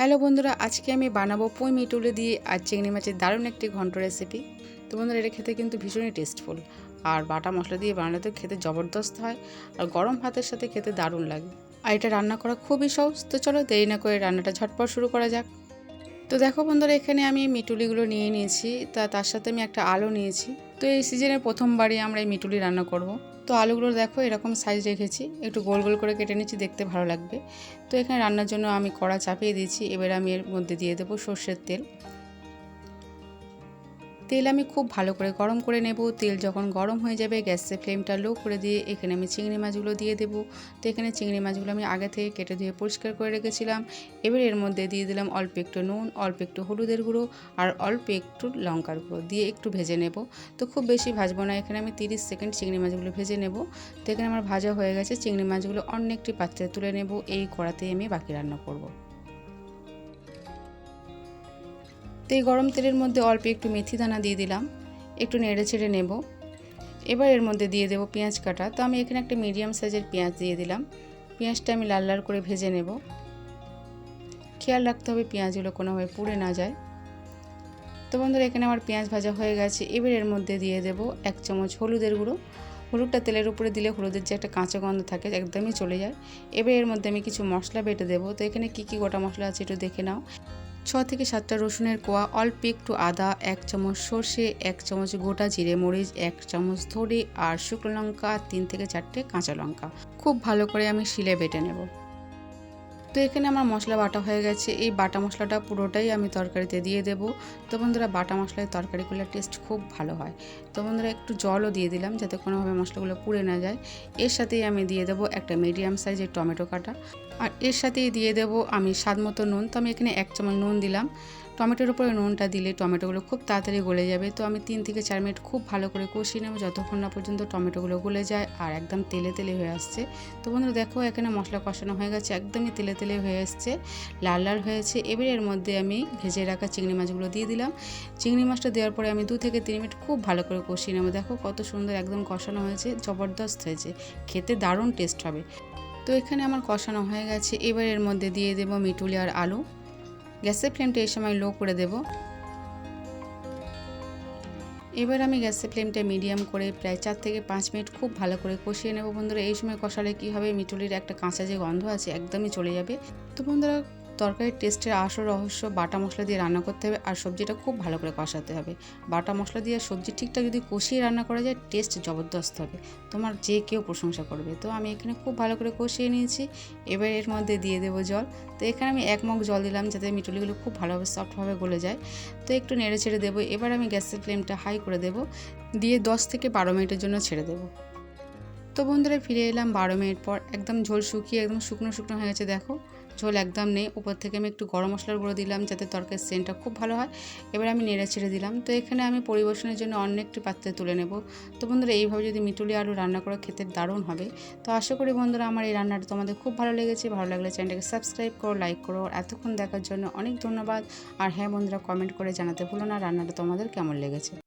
Hello বন্ধুরা, আজকে আমি বানাবো পুঁই মিটুলে দিয়ে আর চিংড়ি মাছের দারুণ একটি ঘন্ট রেসিপি তো বন্ধুরা, এটা খেতে কিন্তু ভীষণই টেস্টফুল আর বাটা মশলা দিয়ে বানালে তো খেতে জবরদস্ত হয়, আর গরম ভাতের সাথে খেতে দারুণ লাগে। আর এটা রান্না করা খুবই সহজ, তো চলো দেরি না করে রান্নাটা ঝটপট শুরু করা যাক। তো দেখো বন্ধুরা, এখানে আমি মিটুলিগুলো নিয়ে নিয়েছি। তা তার সাথে আমি একটা আলু নিয়েছি। তো এই সিজনে প্রথমবারই আমরা এই মিটুলি রান্না করব। তো আলুগুলো দেখো এরকম সাইজ রেখেছি। একটু গোল গোল করে কেটে নিচ্ছি, দেখতে ভালো লাগবে। তো এখানে রান্নার জন্য আমি কড়া চাপিয়ে দিয়েছি। এবার আমি এর মধ্যে দিয়ে দেবো সর্ষের তেল। তেল আমি খুব ভালো করে গরম করে নেব। তেল যখন গরম হয়ে যাবে, গ্যাসের ফ্লেমটা লো করে দিয়ে এখানে আমি চিংড়ি মাছগুলো দিয়ে দেব। তো এখানে চিংড়ি মাছগুলো আমি আগে থেকে কেটে ধুয়ে পরিষ্কার করে রেখেছিলাম। এবার এর মধ্যে দিয়ে দিলাম অল্প একটু নুন, অল্প একটু হলুদের গুঁড়ো আর অল্প একটু লঙ্কার গুঁড়ো দিয়ে একটু ভেজে নেব। তো খুব বেশি ভাজবো না, এখানে আমি তিরিশ সেকেন্ড চিংড়ি মাছগুলো ভেজে নেব। তো এখানে আমার ভাজা হয়ে গেছে, চিংড়ি মাছগুলো অন্য একটি পাত্রে তুলে নেব। এই কড়াতেই আমি বাকি রান্না করব। তো এই গরম তেলের মধ্যে অল্প একটু মেথি দানা দিয়ে দিলাম। একটু নেড়ে ছেড়ে নেব। এবার এর মধ্যে দিয়ে দেবো পেঁয়াজ কাটা। তো আমি এখানে একটা মিডিয়াম সাইজের পেঁয়াজ দিয়ে দিলাম। পেঁয়াজটা আমি লাল লাল করে ভেজে নেব। খেয়াল রাখতে হবে পেঁয়াজগুলো কোনোভাবে পুড়ে না যায়। তো বন্ধুরা, এখানে আমার পেঁয়াজ ভাজা হয়ে গেছে। এবার এর মধ্যে দিয়ে দেব এক চামচ হলুদের গুঁড়ো। হলুদটা তেলের উপরে দিলে হলুদের যে একটা কাঁচা গন্ধ থাকে একদমই চলে যায়। এবার এর মধ্যে আমি কিছু মশলা বেটে দেবো। তো এখানে কি কি গোটা মশলা আছে একটু দেখে নাও। ছ থেকে সাতটা রসুনের কোয়া, অল্প একটু আদা, এক চামচ সর্ষে, এক চামচ গোটা জিরে মরিচ, এক চামচ ধরে আর শুকনো লঙ্কা, তিন থেকে চারটে কাঁচা লঙ্কা। খুব ভালো করে আমি শিলে বেটে নেব। তো এখানে আমার মশলা বাটা হয়ে গেছে। এই বাটা মশলাটা পুরোটাই আমি তরকারিতে দিয়ে দেব। তো বন্ধুরা, বাটা মশলায় তরকারিগুলোর টেস্ট খুব ভালো হয়। তো বন্ধুরা, একটু জলও দিয়ে দিলাম যাতে কোনোভাবে মশলাগুলো পুড়ে না যায়। এর সাথেই আমি দিয়ে দেবো একটা মিডিয়াম সাইজের টমেটো কাটা। আর এর সাথেই দিয়ে দেবো আমি স্বাদ মতো নুন। তো আমি এখানে এক চামচ নুন দিলাম। টমেটোর উপরে নুনটা দিলে টমেটোগুলো খুব তাড়াতাড়ি গলে যাবে। তো আমি তিন থেকে চার মিনিট খুব ভালো করে কষিয়ে নেব যতক্ষণ না পর্যন্ত টমেটোগুলো গলে যায় আর একদম তেলে তেলে হয়ে আসছে। তো বন্ধুরা, দেখো এখানে মশলা কষানো হয়ে গেছে। একদমই তেলে তেলে হয়ে এসছে, লাল লাল হয়েছে এবার এর মধ্যে আমি ভেজে রাখা চিংড়ি মাছগুলো দিয়ে দিলাম। চিংড়ি মাছটা দেওয়ার পরে আমি দু থেকে তিন মিনিট খুব ভালো করে কষিয়ে নেব। দেখো কত সুন্দর একদম কষানো হয়েছে, জবরদস্ত হয়েছে। খেতে দারুণ টেস্ট হবে। তো এখানে আমার কষানো হয়ে গেছে। এবার এর মধ্যে দিয়ে দেবো মিটুলি আর আলু। গ্যাসের ফ্লেমটা এই সময় লো করে দেব। এবার আমি গ্যাসের ফ্লেমটা মিডিয়াম করে প্রায় চার থেকে পাঁচ মিনিট খুব ভালো করে কষিয়ে নেব বন্ধুরা। এই সময় কষালে কী হবে? মিটুলির একটা কাঁচা যে গন্ধ আছে, একদমই চলে যাবে। তো বন্ধুরা তরকারির টেস্টের আসল রহস্য বাটা মশলা দিয়ে রান্না করতে হবে আর সবজিটা খুব ভালো করে কষাতে হবে। বাটা মশলা দিয়ে সবজি ঠিকঠাক যদি কষিয়ে রান্না করা যায় টেস্ট জবরদস্ত হবে। তোমার যে কেউ প্রশংসা করবে। তো আমি এখানে খুব ভালো করে কষিয়ে নিয়েছি। এবার এর মধ্যে দিয়ে দেবো জল। তো এখানে আমি এক মগ জল দিলাম যাতে মিটুলিগুলো খুব ভালোভাবে সফটভাবে গলে যায়। তো একটু নেড়ে ছেড়ে দেবো। এবার আমি গ্যাসের ফ্লেমটা হাই করে দেবো। দিয়ে দশ থেকে বারো মিনিটের জন্য ছেড়ে দেবো। তো বন্ধুরা, ফিরে এলাম বারো মিনিট পর। একদম ঝোল শুকিয়ে একদম শুকনো শুকনো হয়ে গেছে, দেখো। ঝোল একদম নেই। উপর থেকে আমি একটু গরম মশলার গুঁড়ো দিলাম যাতে তরকারির সেন্টটা খুব ভালো হয়। এবার আমি নেড়ে ছেড়ে দিলাম। তো এখানে আমি পরিবেশনের জন্য অন্য একটি পাত্রে তুলে নেব। তো বন্ধুরা, এইভাবে যদি মিটুলি আলু রান্না করে খেতে দারুণ হবে। তো আশা করি বন্ধুরা, আমার এই রান্নাটা তোমাদের খুব ভালো লেগেছে। ভালো লাগলে চ্যানেলটাকে সাবস্ক্রাইব করো, লাইক করো। এতক্ষণ দেখার জন্য অনেক ধন্যবাদ। আর হ্যাঁ বন্ধুরা, কমেন্ট করে জানাতে ভুলো না রান্নাটা তোমাদের কেমন লেগেছে।